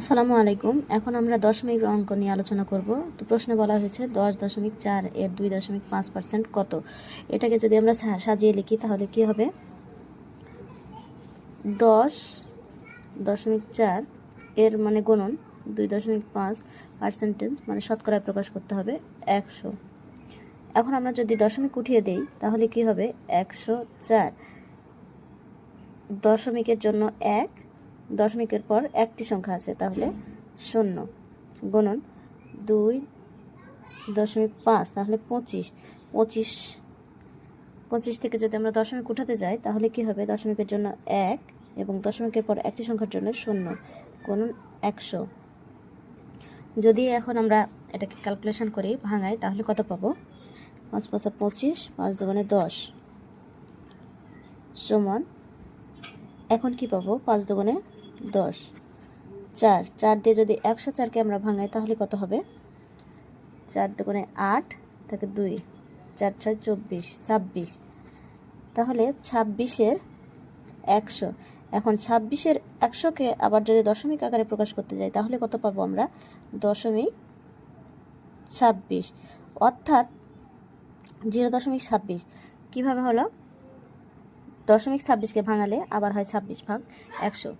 আসসালামু আলাইকুম। এখন আমরা দশমিক অঙ্ক নিয়ে আলোচনা করব। তো প্রশ্নে বলা হয়েছে দশ দশমিক চার এর দুই দশমিক পাঁচ পার্সেন্ট কত? এটাকে যদি আমরা সাজিয়ে লিখি তাহলে কি হবে? দশ দশমিক চার এর মানে গণন দুই দশমিক পাঁচ পার্সেন্টেজ মানে শতকরায় প্রকাশ করতে হবে একশো। এখন আমরা যদি দশমিক উঠিয়ে দেই তাহলে কি হবে? একশো চার। দশমিকের জন্য এক দশমিকের পর একটি সংখ্যা আছে, তাহলে শূন্য। গুণন দুই দশমিক পাঁচ, তাহলে পঁচিশ। পঁচিশ পঁচিশ থেকে যদি আমরা দশমিক উঠাতে যাই, তাহলে কি হবে? দশমিকের জন্য এক এবং দশমিকের পর একটি সংখ্যার জন্য শূন্য। গুণন একশো। যদি এখন আমরা এটাকে ক্যালকুলেশন করি ভাঙাই তাহলে কত পাবো? পাঁচ পাঁচা পঁচিশ, পাঁচ দোকানে দশ। সমান, এখন কি পাবো? পাঁচ দোকানে দশ। চার। চার দিয়ে যদি একশো চারকে আমরা ভাঙাই, তাহলে কত হবে? চার দোকানে আট থাকে দুই। চার ছয় চব্বিশ, ছাব্বিশ। তাহলে ছাব্বিশের একশো। এখন ছাব্বিশের একশোকে আবার যদি দশমিক আকারে প্রকাশ করতে যাই, তাহলে কত পাবো আমরা? দশমিক ছাব্বিশ। অর্থাৎ জিরো দশমিক ছাব্বিশ। কীভাবে হলো? দশমিক ছাব্বিশকে ভাঙালে আবার হয় ছাব্বিশ ভাগ একশো।